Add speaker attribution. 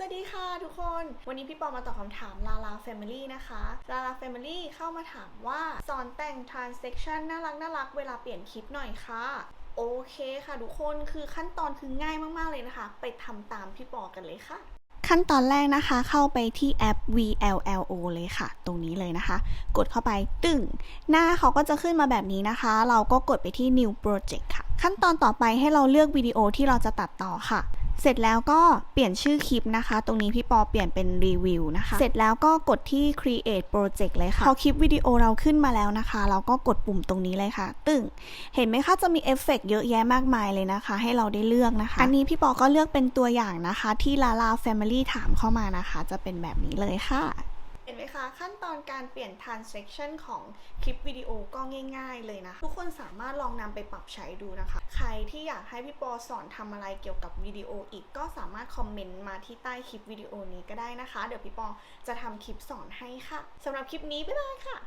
Speaker 1: สวัสดีค่ะทุกคน วันนี้พี่ปอมาตอบคำถามลาลา Family นะคะ ลาลา Family เข้ามาถามว่าสอนแต่ง transaction น่ารักน่ารักเวลาเปลี่ยนคลิปหน่อยค่ะ โอเคค่ะทุกคนคือขั้นตอนคือง่ายมากๆเลยนะคะ ไปทำตามพี่ปอกันเลยค่ะขั้นตอนแรกนะคะเข้าไปที่แอป VLLO เลยค่ะ ตรงนี้เลยนะคะ กดเข้าไปตึงหน้าเขาก็จะขึ้นมาแบบนี้นะคะ เราก็กดไปที่ New Project ค่ะ ขั้นตอนต่อไปให้เราเลือกวิดีโอที่เราจะตัดต่อค่ะ เสร็จแล้วก็เปลี่ยนชื่อคลิปนะคะ ตรงนี้พี่ปอเปลี่ยนเป็นรีวิวนะคะ เสร็จแล้วก็กดที่ create project เลยค่ะ พอคลิปวิดีโอเราขึ้นมาแล้วนะคะ เราก็กดปุ่มตรงนี้เลยค่ะ ตึงเห็นไหมคะ จะมีเอฟเฟกต์เยอะแยะมากมายเลยนะคะ ให้เราได้เลือกนะคะ อันนี้พี่ปอก็เลือกเป็นตัวอย่างนะคะ ที่ลาลาแฟมิลี่ถามเข้ามานะคะ จะเป็นแบบนี้เลยค่ะ เห็นไหมคะขั้นตอนการเปลี่ยน transaction ของคลิปวิดีโอก็ง่าย ๆ เลยนะ ทุกคนสามารถลองนำไปปรับใช้ดูนะคะ ใครที่อยากให้พี่ปอสอนทำอะไรเกี่ยวกับวิดีโออีกก็สามารถคอมเมนต์มาที่ใต้คลิปวิดีโอนี้ก็ได้นะคะ เดี๋ยวพี่ปอจะทำคลิปสอนให้ค่ะสำหรับคลิปนี้บ๊ายบายค่ะ